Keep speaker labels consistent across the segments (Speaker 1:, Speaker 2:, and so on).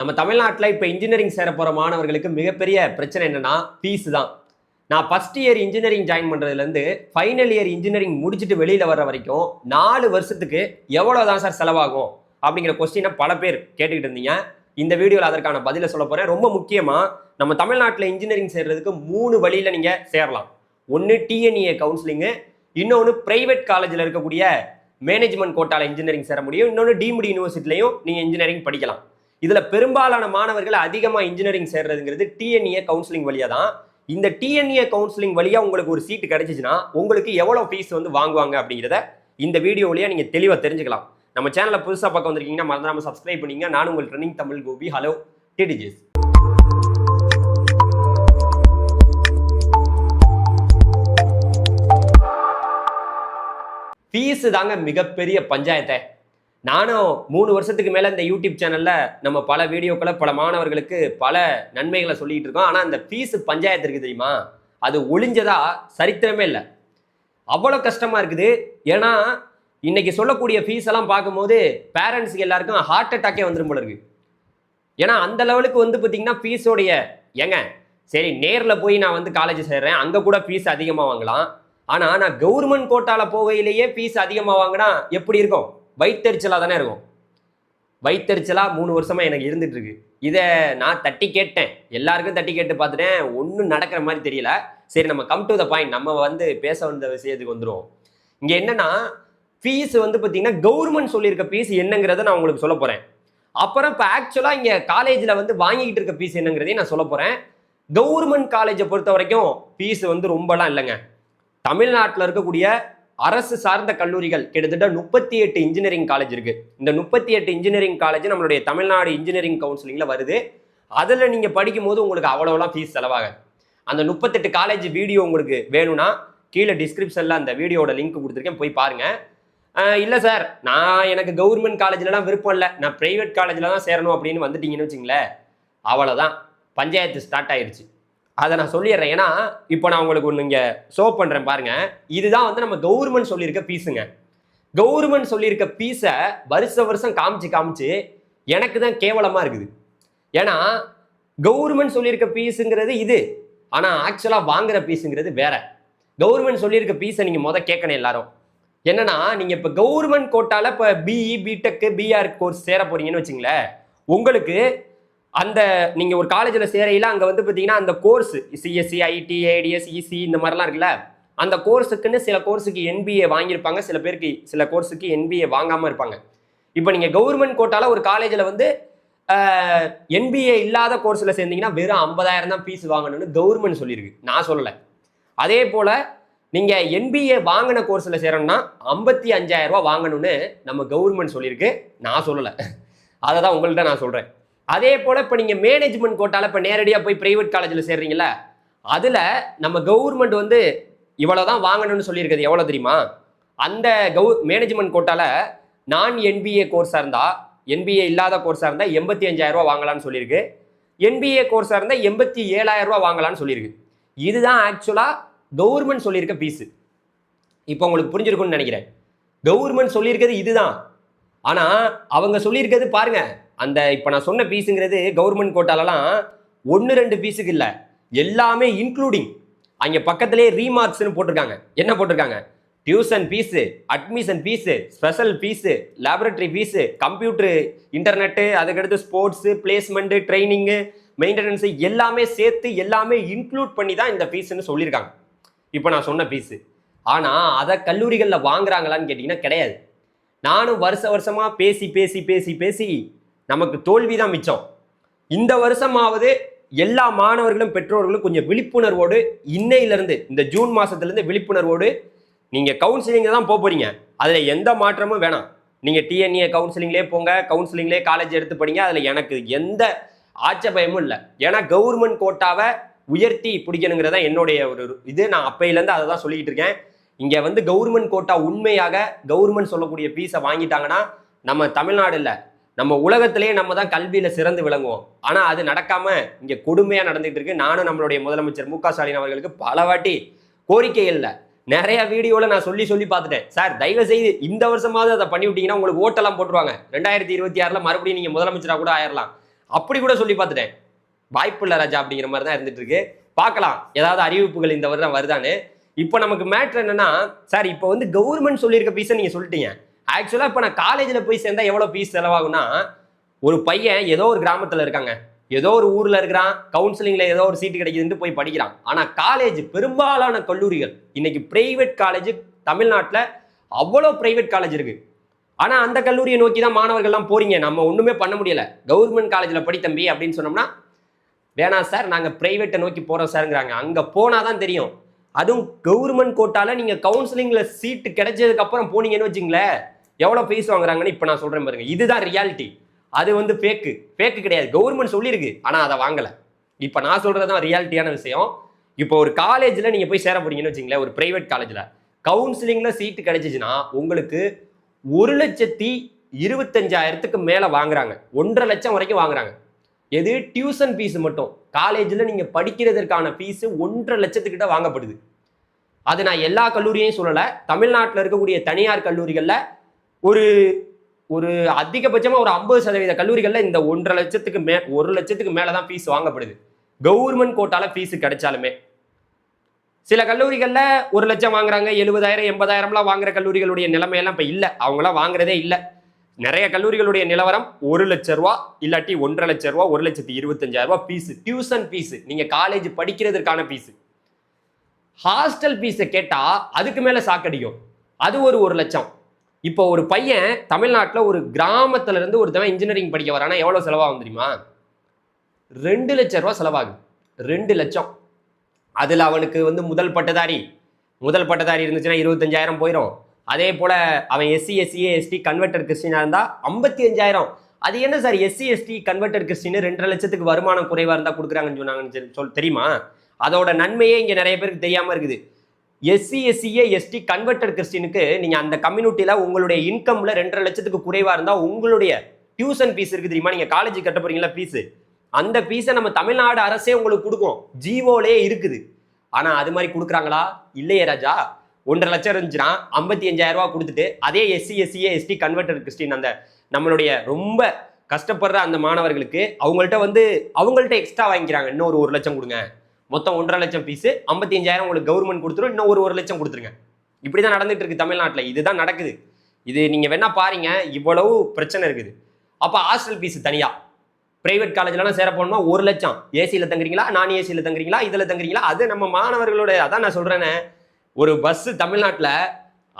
Speaker 1: நம்ம தமிழ்நாட்டில் இப்போ இன்ஜினியரிங் சேர போகிற மாணவர்களுக்கு மிகப்பெரிய பிரச்சனை என்னென்னா ஃபீஸ் தான். நான் ஃபர்ஸ்ட் இயர் இன்ஜினியரிங் ஜாயின் பண்ணுறதுலேருந்து ஃபைனல் இயர் இன்ஜினியரிங் முடிச்சுட்டு வெளியில் வர்ற வரைக்கும் நாலு வருஷத்துக்கு எவ்வளோ தான் சார் செலவாகும்? அப்படிங்கிற கொஸ்டினை பல பேர் கேட்டுக்கிட்டு இருந்தீங்க. இந்த வீடியோவில் அதற்கான பதிலை சொல்ல போகிறேன் ரொம்ப முக்கியமாக நம்ம தமிழ்நாட்டில் இன்ஜினியரிங் சேர்றதுக்கு மூணு வழியில் நீங்கள் சேரலாம். ஒன்று டிஎன்இஏ கவுன்சிலிங்கு இன்னொன்று ப்ரைவேட் காலேஜில் இருக்கக்கூடிய மேனேஜ்மெண்ட் கோட்டால இன்ஜினியரிங் சேர முடியும். இன்னொன்று டீம்டு யூனிவர்சிட்டிலையும் நீங்கள் இன்ஜினியரிங் படிக்கலாம். இதில் பெரும்பாலான மாணவர்கள் அதிகமாக இன்ஜினியரிங் சேர்றதுங்கிறது டிஎன்இஏ கவுன்சிலிங் வழியாக தான் இந்த டிஎன்ஏ கவுன்சிலிங் வழியாக உங்களுக்கு ஒரு சீட்டு கிடைச்சிச்சுன்னா உங்களுக்கு எவ்வளோ ஃபீஸ் வந்து வாங்குவாங்க அப்படிங்கிறத இந்த வீடியோ வழியாக நீங்கள் தெளிவாக தெரிஞ்சுக்கலாம். நம்ம சேனலை புதுசாக பார்க்க வந்திருக்கீங்கன்னா மறந்துடாமல் சப்ஸ்கிரைப் பண்ணிங்க. நான் உங்கள் ட்ரெனிங் தமிழ் கோபி ஹலோ டிடிஜிஸ் ஃபீஸு தாங்க மிகப்பெரிய பஞ்சாயத்தை. நானும் மூணு வருஷத்துக்கு மேலே இந்த யூடியூப் சேனலில் நம்ம பல வீடியோக்களை பல மாணவர்களுக்கு பல நன்மைகளை சொல்லிட்டு இருக்கோம். ஆனால் அந்த ஃபீஸு பஞ்சாயத்து இருக்குது தெரியுமா? அது ஒளிஞ்சதா சரித்திரமே இல்லை. அவ்வளோ கஷ்டமாக இருக்குது. ஏன்னா இன்னைக்கு சொல்லக்கூடிய ஃபீஸ் எல்லாம் பார்க்கும்போது பேரண்ட்ஸுக்கு எல்லாருக்கும் ஹார்ட் அட்டாக்கே வந்துடும் போல இருக்கு. ஏன்னா அந்த லெவலுக்கு வந்து பார்த்தீங்கன்னா ஃபீஸோடைய ஏங்க சரி நேரில் போய் நான் வந்து காலேஜ் சேர்றேன். அங்கே கூட ஃபீஸ் அதிகமாக வாங்கலாம். ஆனால் நான் கவர்மெண்ட் கோட்டாவில் போகையிலேயே ஃபீஸ் அதிகமாக வாங்கினா எப்படி இருக்கும்? வயிற்றுச்சலாக தானே இருக்கும். வயிற்றுச்சலாக மூணு வருஷமாக எனக்கு இருந்துட்டு இருக்கு இதை நான் தட்டி கேட்டேன். எல்லாருக்கும் தட்டி கேட்டு பார்த்துட்டேன். ஒன்றும் நடக்கிற மாதிரி தெரியல. சரி நம்ம கம் டு த பாயிண்ட் நம்ம வந்து பேச வந்த விஷயத்துக்கு வந்துடும் இங்கே என்னன்னா ஃபீஸ் வந்து பார்த்தீங்கன்னா கவர்மெண்ட் சொல்லியிருக்க ஃபீஸ் என்னங்கிறத நான் உங்களுக்கு சொல்ல போகிறேன் அப்புறம் இப்போ ஆக்சுவலாக இங்கே காலேஜில் வந்து வாங்கிக்கிட்டு இருக்க ஃபீஸ் என்னங்கிறதையும் நான் சொல்ல போகிறேன் கவர்மெண்ட் காலேஜை பொறுத்த வரைக்கும் ஃபீஸ் வந்து ரொம்பலாம் இல்லைங்க. தமிழ்நாட்டில் இருக்கக்கூடிய அரசு சார்ந்த கல்லூரிகள் கிட்டத்தட்ட முப்பத்தி எட்டு இன்ஜினியரிங் காலேஜ் இருக்கு. இந்த முப்பத்தி எட்டு இன்ஜினியரிங் காலேஜ் நம்மளுடைய தமிழ்நாடு இன்ஜினியரிங் கவுன்சிலிங்கில் வருது. அதில் நீங்கள் படிக்கும் போது உங்களுக்கு அவ்வளோலாம் ஃபீஸ் செலவாகாது. அந்த முப்பத்தெட்டு காலேஜ் வீடியோ உங்களுக்கு வேணும்னா கீழே டிஸ்கிரிப்ஷனில் அந்த வீடியோட லிங்க் கொடுத்துருக்கேன். போய் பாருங்கள் இல்லை சார் நான் எனக்கு கவர்மெண்ட் காலேஜ்லலாம் விருப்பம் இல்லை. நான் ப்ரைவேட் காலேஜில் தான் சேரணும் அப்படின்னு வந்துட்டீங்கன்னு வச்சுங்களேன். அவ்வளோதான் பஞ்சாயத்து ஸ்டார்ட் ஆயிடுச்சு அதை நான் சொல்லிடுறேன். ஏன்னா இப்போ நான் உங்களுக்கு ஒன்று இங்கே ஷோ பண்ணுறேன் பாருங்க. இதுதான் வந்து நம்ம கவர்மெண்ட் சொல்லியிருக்க ஃபீஸுங்க கவர்மெண்ட் சொல்லியிருக்க ஃபீஸை வருஷ வருஷம் காமிச்சு காமிச்சு எனக்கு தான் கேவலமாக இருக்குது. ஏன்னா கவர்மெண்ட் சொல்லியிருக்க ஃபீஸுங்கிறது இது. ஆனால் ஆக்சுவலாக வாங்குற ஃபீஸுங்கிறது வேற. கவர்மெண்ட் சொல்லியிருக்க ஃபீஸை நீங்கள் முத கேட்கணும் எல்லாரும். என்னன்னா நீங்கள் இப்போ கவர்மெண்ட் கோட்டால இப்போ பிஇ பிடெக்கு பிஆர் கோர்ஸ் சேர போறீங்கன்னு வச்சுங்களேன். உங்களுக்கு அந்த நீங்க ஒரு காலேஜில் சேரையில அங்க வந்து பாத்தீங்கன்னா அந்த course CSC IT ADS EC இந்த மாதிரிலாம் இருக்குல்ல அந்த கோர்ஸுக்குன்னு சில கோர்ஸுக்கு என்பிஏ வாங்கியிருப்பாங்க. சில பேருக்கு சில கோர்ஸுக்கு என்பிஏ வாங்காம இருப்பாங்க. இப்போ நீங்க கவர்மெண்ட் கோட்டால ஒரு காலேஜில் வந்து என்பிஏ இல்லாத கோர்ஸில் சேர்ந்தீங்கன்னா வெறும் ஐம்பதாயிரம் தான் ஃபீஸ் வாங்கணும்னு கவர்மெண்ட் சொல்லியிருக்கு. நான் சொல்லலை. அதே போல நீங்க என்பிஏ வாங்கின கோர்ஸில் சேரணும்னா ஐம்பத்தி அஞ்சாயிரம் ரூபாய் வாங்கணும்னு நம்ம கவர்மெண்ட் சொல்லியிருக்கு. நான் சொல்லலை. அதை தான் உங்கள்கிட்ட நான் சொல்றேன். அதே போல் இப்போ நீங்கள் மேனேஜ்மெண்ட் கோட்டால இப்போ நேரடியாக போய் ப்ரைவேட் காலேஜில் சேர்றீங்களா அதில் நம்ம கவர்மெண்ட் வந்து இவ்வளோ தான் வாங்கணும்னு சொல்லியிருக்கிறது எவ்வளோ தெரியுமா? அந்த கவு மேனேஜ்மெண்ட் கோட்டால நான் என்பிஏ கோர்ஸாக இருந்தால் என்பிஏ இல்லாத கோர்ஸாக இருந்தால் எண்பத்தி அஞ்சாயிரம் வாங்கலாம்னு சொல்லியிருக்கு. என்பிஏ கோர்ஸாக இருந்தால் எண்பத்தி ஏழாயிரரூவா வாங்கலாம்னு சொல்லியிருக்கு. இதுதான் ஆக்சுவலாக கவர்மெண்ட் சொல்லியிருக்க ஃபீஸு இப்போ உங்களுக்கு புரிஞ்சிருக்கும்னு நினைக்கிறேன். கவர்மெண்ட் சொல்லியிருக்கிறது இதுதான். ஆனால் அவங்க சொல்லியிருக்கிறது பாருங்கள் அந்த இப்போ நான் சொன்ன பீஸுங்கிறது கவர்மெண்ட் கோட்டாலலாம் ஒன்று ரெண்டு ஃபீஸுக்கு இல்லை. எல்லாமே இன்க்ளூடிங் அங்கே பக்கத்துலேயே ரீமார்க்ஸ்னு போட்டிருக்காங்க. என்ன போட்டிருக்காங்க? Tuition fees admission fees special fees laboratory fees computer internet அதுக்கடுத்து ஸ்போர்ட்ஸு பிளேஸ்மெண்ட்டு ட்ரைனிங்கு மெயின்டெனன்ஸு எல்லாமே சேர்த்து எல்லாமே இன்க்ளூட் பண்ணி தான் இந்த ஃபீஸுன்னு சொல்லியிருக்காங்க. இப்போ நான் சொன்ன ஃபீஸு ஆனால் அதை கல்லூரிகளில் வாங்குறாங்களான்னு கேட்டிங்கன்னா கிடையாது. நானும் வருஷ வருஷமாக பேசி பேசி பேசி பேசி நமக்கு தோல்வி தான் மிச்சம். இந்த வருஷமாவது எல்லா மாணவர்களும் பெற்றோர்களும் கொஞ்சம் விழிப்புணர்வோடு இன்னையிலிருந்து இந்த ஜூன் மாதத்துலேருந்து விழிப்புணர்வோடு நீங்கள் கவுன்சிலிங்கில் தான் போக போறீங்க. அதில் எந்த மாற்றமும் வேணாம். நீங்கள் டிஎன்ஏ கவுன்சிலிங்லேயே போங்க கவுன்சிலிங்லேயே காலேஜ் எடுத்து படிங்க. அதில் எனக்கு எந்த ஆட்சபயமும் இல்லை. ஏன்னா கவர்மெண்ட் கோட்டாவை உயர்த்தி பிடிக்கணுங்கிறத என்னுடைய ஒரு இது. நான் அப்பையிலேருந்து அதை தான் சொல்லிக்கிட்டு இருக்கேன். இங்கே வந்து கவர்மெண்ட் கோட்டா உண்மையாக கவர்மெண்ட் சொல்லக்கூடிய ஃபீஸை வாங்கிட்டாங்கன்னா நம்ம தமிழ்நாடு இல்லை. நம்ம உலகத்திலேயே நம்ம தான் கல்வியில் சிறந்து விளங்குவோம். ஆனால் அது நடக்காம இங்கே கொடுமையாக நடந்துட்டு இருக்கு. நானும் நம்மளுடைய முதலமைச்சர் மு க ஸ்டாலின் அவர்களுக்கு பல வாட்டி கோரிக்கை இல்லை. நிறைய வீடியோவில் நான் சொல்லி சொல்லி பார்த்துட்டேன். சார் தயவு செய்து இந்த வருஷமாவது அதை பண்ணி விட்டீங்கன்னா உங்களுக்கு ஓட்டெல்லாம் போட்டுருவாங்க. ரெண்டாயிரத்தி இருபத்தி ஆறில் மறுபடியும் நீங்கள் முதலமைச்சராக கூட ஆயிரலாம். அப்படி கூட சொல்லி பார்த்துட்டேன். வாய்ப்பு இல்லை ராஜா அப்படிங்கிற மாதிரி தான் இருந்துட்டு இருக்கு. பார்க்கலாம். ஏதாவது அறிவிப்புகள் இந்த வருடம் வருதான்னு. இப்போ நமக்கு மேட்ரு என்னன்னா சார் இப்போ வந்து கவர்மெண்ட் சொல்லியிருக்க பீஸை நீங்கள் சொல்லிட்டீங்க. ஆக்சுவலாக இப்போ நான் காலேஜில் போய் சேர்ந்தா எவ்வளோ ஃபீஸ் செலவாகும்னா ஒரு பையன் ஏதோ ஒரு கிராமத்தில் இருக்காங்க. ஏதோ ஒரு ஊரில் இருக்கிறான் கவுன்சிலிங்கில் ஏதோ ஒரு சீட்டு கிடைக்குதுன்னு போய் படிக்கிறான். ஆனால் காலேஜ் பெரும்பாலான கல்லூரிகள் இன்னைக்கு பிரைவேட் காலேஜ் தமிழ்நாட்டில் அவ்வளோ பிரைவேட் காலேஜ் இருக்கு. ஆனால் அந்த கல்லூரியை நோக்கி தான் மாணவர்கள்லாம் போறீங்க. நம்ம ஒன்றுமே பண்ண முடியல. கவர்மெண்ட் காலேஜில் படி தம்பி அப்படின்னு சொன்னோம்னா வேணாம் சார் நாங்கள் ப்ரைவேட்டை நோக்கி போகிறோம் சார்ங்கிறாங்க அங்கே போனால் தான் தெரியும். அதுவும் கவர்மெண்ட் கோட்டால நீங்கள் கவுன்சிலிங்கில் சீட்டு கிடைச்சதுக்கு அப்புறம் போனீங்கன்னு வச்சுங்களேன் எவ்வளோ ஃபீஸ் வாங்குறாங்கன்னு இப்போ நான் சொல்கிறேன் பாருங்க. இதுதான் ரியாலிட்டி அது வந்து ஃபேக்கு ஃபேக்கு கிடையாது. கவர்மெண்ட் சொல்லியிருக்கு ஆனால் அதை வாங்கலை. இப்போ நான் சொல்கிறது தான் ரியாலிட்டியான விஷயம். இப்போ ஒரு காலேஜில் நீங்கள் போய் சேர போறீங்கன்னு வச்சுங்களேன் ஒரு ப்ரைவேட் காலேஜில் கவுன்சிலிங்கில் சீட்டு கிடைச்சிச்சின்னா உங்களுக்கு ஒரு லட்சத்தி இருபத்தஞ்சாயிரத்துக்கு மேலே வாங்குறாங்க. ஒன்றரை லட்சம் வரைக்கும் வாங்குறாங்க. எது? டியூஷன் ஃபீஸ் மட்டும். காலேஜில் நீங்கள் படிக்கிறதற்கான ஃபீஸு ஒன்றரை லட்சத்துக்கிட்ட வாங்கப்படுது. அது நான் எல்லா கல்லூரியையும் சொல்லலை. தமிழ்நாட்டில் இருக்கக்கூடிய தனியார் கல்லூரிகளில் ஒரு ஒரு அதிகபட்சமாக ஒரு ஐம்பது சதவீத கல்லூரிகளில் இந்த ஒன்றரை லட்சத்துக்கு மே ஒரு லட்சத்துக்கு மேலே தான் ஃபீஸ் வாங்கப்படுது. கவர்மெண்ட் கோட்டால ஃபீஸ் கிடைச்சாலுமே. சில கல்லூரிகளில் ஒரு லட்சம் வாங்குறாங்க எழுபதாயிரம் எண்பதாயிரம்லாம் வாங்குற கல்லூரிகளுடைய நிலைமையெல்லாம் இப்போ இல்லை. அவங்களாம் வாங்குறதே இல்லை. நிறைய கல்லூரிகளுடைய நிலவரம் ஒரு லட்ச ரூபா இல்லாட்டி ஒன்றரை லட்ச ரூபா ஒரு லட்சத்தி இருபத்தஞ்சாயிரம் ரூபா ஃபீஸ் டியூஷன் ஃபீஸ் நீங்க காலேஜ் படிக்கிறதுக்கான ஃபீஸ் ஹாஸ்டல் ஃபீஸை கேட்டா அதுக்கு மேல சாக்கடிக்கும். அது ஒரு ஒரு லட்சம். இப்போ ஒரு பையன் தமிழ்நாட்டில் ஒரு கிராமத்துல இருந்து ஒருத்தவன் இன்ஜினியரிங் படிக்க வரானா எவ்வளோ செலவாகும் தெரியுமா? ரெண்டு லட்ச ரூபா செலவாகும். ரெண்டு லட்சம். அதில் அவனுக்கு வந்து முதல் பட்டதாரி. முதல் பட்டதாரி இருந்துச்சுன்னா இருபத்தஞ்சாயிரம் போயிடும் அதே போல் அவன் எஸ்சி எஸ்சிஏ எஸ்டி கன்வெர்டர் கிறிஸ்டினாக இருந்தால் ஐம்பத்தி அஞ்சாயிரம். அது என்ன sir? SC ST converter Christian ரெண்டரை லட்சத்துக்கு வருமானம் குறைவாக இருந்தால் கொடுக்குறாங்கன்னு சொன்னாங்கன்னு சொல்லி- சொல் தெரியுமா? அதோட நன்மையே இங்கே நிறைய பேருக்கு தெரியாமல் இருக்குது. எஸ்சி எஸ்சிஏ எஸ்டி கன்வெர்டர் கிறிஸ்டினுக்கு நீங்கள் அந்த கம்யூனிட்டியில் உங்களுடைய இன்கம்ல ரெண்டரை லட்சத்துக்கு குறைவாக இருந்தால் உங்களுடைய டியூஷன் ஃபீஸ் இருக்குது தெரியுமா? நீங்கள் காலேஜ் கட்ட போறீங்களா ஃபீஸு அந்த ஃபீஸை நம்ம தமிழ்நாடு அரசே உங்களுக்கு கொடுக்கும். ஜீவோலே இருக்குது. ஆனால் அது மாதிரி கொடுக்குறாங்களா? இல்லையே ராஜா. ஒன்றரை லட்சம் இருந்துச்சுன்னா ஐம்பத்தி அஞ்சாயிரம் ரூபா கொடுத்துட்டு அதே SC SCA ST converter Christian அந்த நம்மளுடைய ரொம்ப கஷ்டப்படுற அந்த மாணவர்களுக்கு அவங்கள்ட்ட வந்து அவங்கள்ட்ட எக்ஸ்ட்ரா வாங்கிக்கிறாங்க. இன்னொரு ஒரு லட்சம் கொடுங்க. மொத்தம் ஒன்றரை லட்சம் பீஸ் ஐம்பத்தி அஞ்சாயிரம் உங்களுக்கு கவர்மெண்ட் கொடுத்துரும் இன்னும் ஒரு ஒரு லட்சம் கொடுத்துருங்க. இப்படி தான் நடந்துட்டு இருக்கு தமிழ்நாட்டில். இதுதான் நடக்குது. இது நீங்கள் வேணா பாருங்க இவ்வளவு பிரச்சனை இருக்குது. அப்போ ஹாஸ்டல் ஃபீஸ் தனியாக பிரைவேட் காலேஜ்லாம் சேர போனோம்னா ஒரு லட்சம். ஏசியில் தங்குறீங்களா? நான் ஏசியில் தங்குறீங்களா? இதில் தங்குறீங்களா? அது நம்ம மாணவர்களோட அதான் நான் சொல்கிறேனே ஒரு பஸ்ஸு தமிழ்நாட்டில்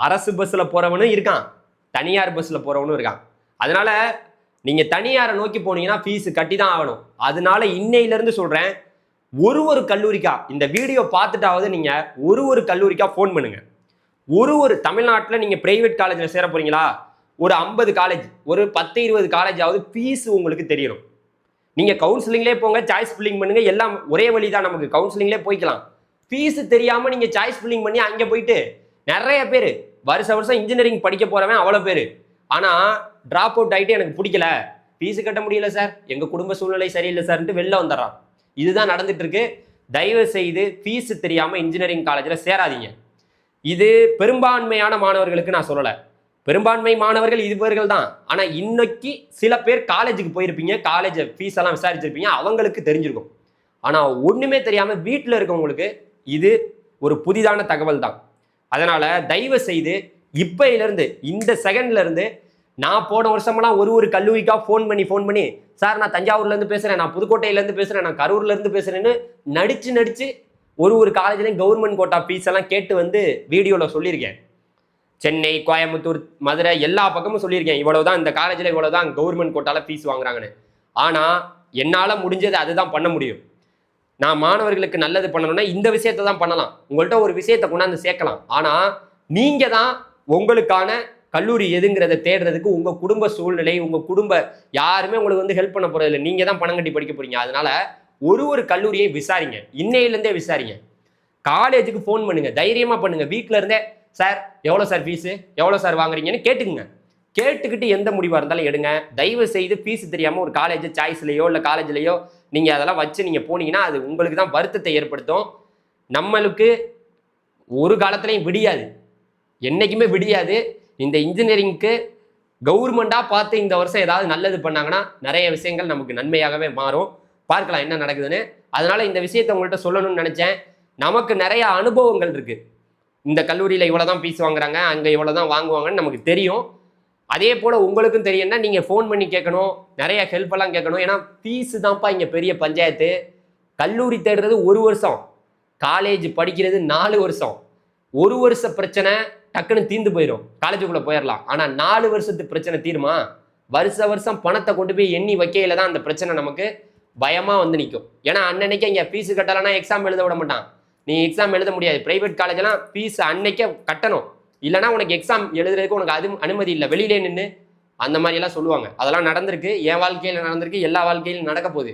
Speaker 1: அரசு பஸ்ஸில் போகிறவனும் இருக்கான். தனியார் பஸ்ஸில் போகிறவனும் இருக்கான். அதனால நீங்கள் தனியாரை நோக்கி போனீங்கன்னா ஃபீஸ் கட்டி தான் ஆகணும். அதனால இன்னையிலேருந்து சொல்கிறேன் ஒரு ஒரு கல்லூரிக்கா இந்த வீடியோ பார்த்துட்டாவது நீங்கள் ஒரு ஒரு கல்லூரிக்கா ஃபோன் பண்ணுங்கள் ஒரு ஒரு தமிழ்நாட்டில் நீங்கள் ப்ரைவேட் காலேஜில் சேர போகிறீங்களா ஒரு ஐம்பது காலேஜ் ஒரு பத்து இருபது காலேஜாவது ஃபீஸ் உங்களுக்கு தெரியணும் நீங்கள் கவுன்சிலிங்லேயே போங்க சாய்ஸ் ஃபில்லிங் பண்ணுங்கள் எல்லாம் ஒரே வழி தான் நமக்கு கவுன்சிலிங்லேயே போய்க்கலாம். ஃபீஸ் தெரியாமல் நீங்கள் சாய்ஸ் ஃபில்லிங் பண்ணி அங்கே போயிட்டு நிறைய பேர் வருஷ வருஷம் இன்ஜினியரிங் படிக்க போகிறவன் அவ்வளோ பேர். ஆனால் ட்ராப் அவுட் ஆகிட்டு எனக்கு பிடிக்கல. ஃபீஸு கட்ட முடியல சார் எங்கள் குடும்ப சூழ்நிலை சரியில்லை சார்ன்ட்டு வெளில வந்துடுறான். இதுதான் நடந்துட்டு இருக்கு தயவு செய்து ஃபீஸ் தெரியாமல் இன்ஜினியரிங் காலேஜில் சேராதீங்க. இது பெரும்பான்மையான மாணவர்களுக்கு நான் சொல்லலை. பெரும்பான்மை மாணவர்கள் இவர்கள் தான். ஆனால் இன்னைக்கு சில பேர் காலேஜுக்கு போயிருப்பீங்க. காலேஜ் ஃபீஸ் எல்லாம் விசாரிச்சிருப்பீங்க. அவங்களுக்கு தெரிஞ்சிருக்கும். ஆனால் ஒன்றுமே தெரியாமல் வீட்டில் இருக்கவங்களுக்கு இது ஒரு புதிதான தகவல் தான் அதனால் தயவு செய்து இப்பையிலேருந்து இந்த செகண்ட்லேருந்து நான் போன வருஷமெல்லாம் ஒரு ஒரு கல்லூரிக்காக ஃபோன் பண்ணி ஃபோன் பண்ணி சார் நான் தஞ்சாவூர்லேருந்து பேசுகிறேன் நான் புதுக்கோட்டையிலேருந்து பேசுகிறேன் நான் கரூர்லேருந்து பேசுகிறேன்னு நடித்து நடித்து ஒரு ஒரு காலேஜ்லேயும் கவர்மெண்ட் கோட்டா ஃபீஸ் எல்லாம் கேட்டு வந்து வீடியோவில் சொல்லியிருக்கேன். சென்னை கோயம்புத்தூர் மதுரை எல்லா பக்கமும் சொல்லியிருக்கேன். இவ்வளவுதான் இந்த காலேஜில் இவ்வளோதான் கவர்மெண்ட் கோட்டால ஃபீஸ் வாங்குறாங்கன்னு. ஆனால் என்னால் முடிஞ்சது அதுதான் பண்ண முடியும். நான் மாணவர்களுக்கு நல்லது பண்ணணும்னா இந்த விஷயத்தை தான் பண்ணலாம். உங்கள்கிட்ட ஒரு விஷயத்தை கொண்டாந்து சேர்க்கலாம். ஆனால் நீங்கள் தான் உங்களுக்கான கல்லூரி எதுங்கிறத தேடுறதுக்கு உங்கள் குடும்ப சூழ்நிலை உங்கள் குடும்ப யாருமே உங்களுக்கு வந்து ஹெல்ப் பண்ண போகிறது இல்லை நீங்கள் தான் பணம் கட்டி படிக்க போறீங்க. அதனால ஒரு ஒரு கல்லூரியை விசாரிங்க. இன்னையிலேருந்தே விசாரிங்க. காலேஜுக்கு ஃபோன் பண்ணுங்க. தைரியமா பண்ணுங்க. வீட்டில் இருந்தே சார் எவ்வளோ சார் ஃபீஸு எவ்வளோ சார் வாங்குறீங்கன்னு கேட்டுக்குங்க. கேட்டுக்கிட்டு எந்த முடிவாக இருந்தாலும் எடுங்க. தயவு செய்து ஃபீஸ் தெரியாமல் ஒரு காலேஜ் சாய்ஸ்லையோ இல்லை காலேஜ்லையோ நீங்கள் அதெல்லாம் வச்சு நீங்கள் போனீங்கன்னா அது உங்களுக்கு தான் வருத்தத்தை ஏற்படுத்தும். நம்மளுக்கு ஒரு காலத்துலையும் விடியாது. என்றைக்குமே விடியாது. இந்த இன்ஜினியரிங்க்கு கவர்மெண்ட்டாக பார்த்து இந்த வருஷம் ஏதாவது நல்லது பண்ணாங்கன்னா நிறைய விஷயங்கள் நமக்கு நன்மையாகவே மாறும். பார்க்கலாம் என்ன நடக்குதுன்னு. அதனால் இந்த விஷயத்தை உங்கள்கிட்ட சொல்லணும்னு நினச்சேன். நமக்கு நிறைய அனுபவங்கள் இருக்குது இந்த கல்லூரியில் இவ்வளோ தான் ஃபீஸ் வாங்குறாங்க அங்கே இவ்வளோ தான் வாங்குவாங்கன்னு நமக்கு தெரியும். அதே போல் உங்களுக்கும் தெரியும்னா நீங்கள் ஃபோன் பண்ணி கேட்கணும் நிறைய ஹெல்ப் எல்லாம் கேட்கணும். ஏன்னா ஃபீஸு தான்ப்பா இங்கே பெரிய பஞ்சாயத்து. கல்லூரி தேடுறது ஒரு வருஷம். காலேஜ் படிக்கிறது நாலு வருஷம். ஒரு வருஷ பிரச்சனை டக்குன்னு தீர்ந்து போயிடும் காலேஜுக்குள்ளே போயிடலாம் ஆனால் நாலு வருஷத்து பிரச்சனை தீருமா? வருஷ வருஷம் பணத்தை கொண்டு போய் எண்ணி வைக்கையில தான் அந்த பிரச்சனை நமக்கு பயமாக வந்து நிற்கும் ஏன்னா அன்னன்னைக்கு இங்கே ஃபீஸ் கட்டலைன்னா எக்ஸாம் எழுத விட மாட்டான். நீ எக்ஸாம் எழுத முடியாது. பிரைவேட் காலேஜெல்லாம் ஃபீஸ் அன்னைக்கே கட்டணும். இல்லைனா உனக்கு எக்ஸாம் எழுதுறதுக்கு உனக்கு அது அனுமதி இல்லை. வெளியிலே நின்று அந்த மாதிரி எல்லாம் சொல்லுவாங்க. அதெல்லாம் நடந்திருக்கு. என் வாழ்க்கையில் நடந்திருக்கு. எல்லா வாழ்க்கையிலும் நடக்க போகுது.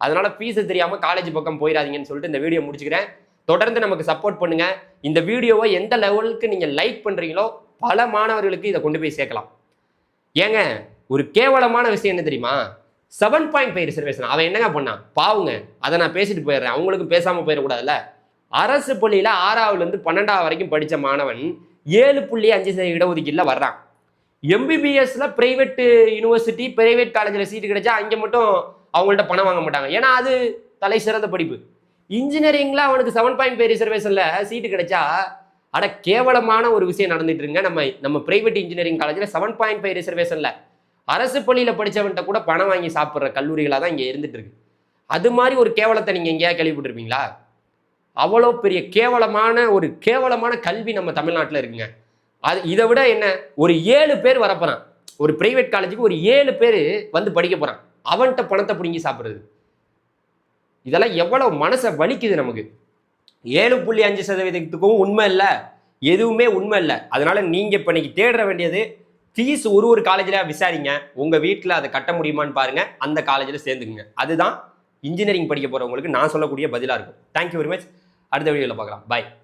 Speaker 1: அதனால ஃபீஸு தெரியாமல் காலேஜ் பக்கம் போயிடாதீங்கன்னு சொல்லிட்டு இந்த வீடியோ முடிச்சுக்கிறேன். தொடர்ந்து நமக்கு சப்போர்ட் பண்ணுங்க. இந்த வீடியோவை எந்த லெவலுக்கு நீங்கள் லைக் பண்ணுறீங்களோ பல மாணவர்களுக்கு இதை கொண்டு போய் சேர்க்கலாம். ஏங்க ஒரு கேவலமான விஷயம் என்ன தெரியுமா? செவன் பாயிண்ட் ஃபைவ் ரிசர்வேஷன் அவன் என்னங்க பண்ணான் பாவுங்க அதை நான் பேசிட்டு போயிடுறேன். அவங்களுக்கும் பேசாமல் போயிடக்கூடாதுல்ல? அரசு பள்ளியில் ஆறாவதுலேருந்து பன்னெண்டாவது வரைக்கும் படித்த மாணவன் ஏழு புள்ளி அஞ்சு சதவீத இடஒதுக்கீட்டில் வர்றான். எம்பிபிஎஸ்ல பிரைவேட் யூனிவர்சிட்டி பிரைவேட் காலேஜில் சீட்டு கிடைச்சா அங்கே மட்டும் அவங்கள்ட்ட பணம் வாங்க மாட்டாங்க. ஏன்னா அது தலை சிறந்த படிப்பு. இன்ஜினியரிங்ல அவனுக்கு செவன் பாயிண்ட் ஃபைவ் ரிசர்வேஷன்ல சீட்டு கிடைச்சா அட கேவலமான ஒரு விஷயம் நடந்துட்டு இருங்க நம்ம நம்ம பிரைவேட் இன்ஜினியரிங் காலேஜில் செவன் பாயிண்ட் ஃபைவ் ரிசர்வேஷன்ல அரசு பள்ளியில் படிச்சவன்கிட்ட கூட பணம் வாங்கி சாப்பிட்ற கல்லூரிகளாக தான் இங்கே இருந்துட்டு இருக்கு. அது மாதிரி ஒரு கேவலத்தை நீங்கள் எங்கேயா கேள்விப்பட்டிருப்பீங்களா? அவ்வளோ பெரிய கேவலமான ஒரு கேவலமான கல்வி நம்ம தமிழ்நாட்டில் இருக்குங்க. அது இதை விட என்ன? ஒரு ஏழு பேர் வரப்போறான். ஒரு பிரைவேட் காலேஜுக்கு ஒரு ஏழு பேர் வந்து படிக்க போகிறான் அவன்கிட்ட பணத்தை பிடுங்கி சாப்பிட்றது. இதெல்லாம் எவ்வளவு மனசை வலிக்குது நமக்கு. ஏழு புள்ளி அஞ்சு சதவீதத்துக்கும் உண்மை இல்லை. எதுவுமே உண்மை இல்லை. அதனால நீங்க இப்ப இன்னைக்கு தேட வேண்டியது ஃபீஸ் ஒரு ஒரு காலேஜில் விசாரிங்க. உங்கள் வீட்டில் அதை கட்ட முடியுமான்னு பாருங்க. அந்த காலேஜில் சேர்ந்துக்குங்க. அதுதான் இன்ஜினியரிங் படிக்க போகிறவங்களுக்கு நான் சொல்லக்கூடிய பதிலாக இருக்கும். தேங்க்யூ வெரி மச் அடுத்த வீடியோவில் பார்க்கலாம். பாய்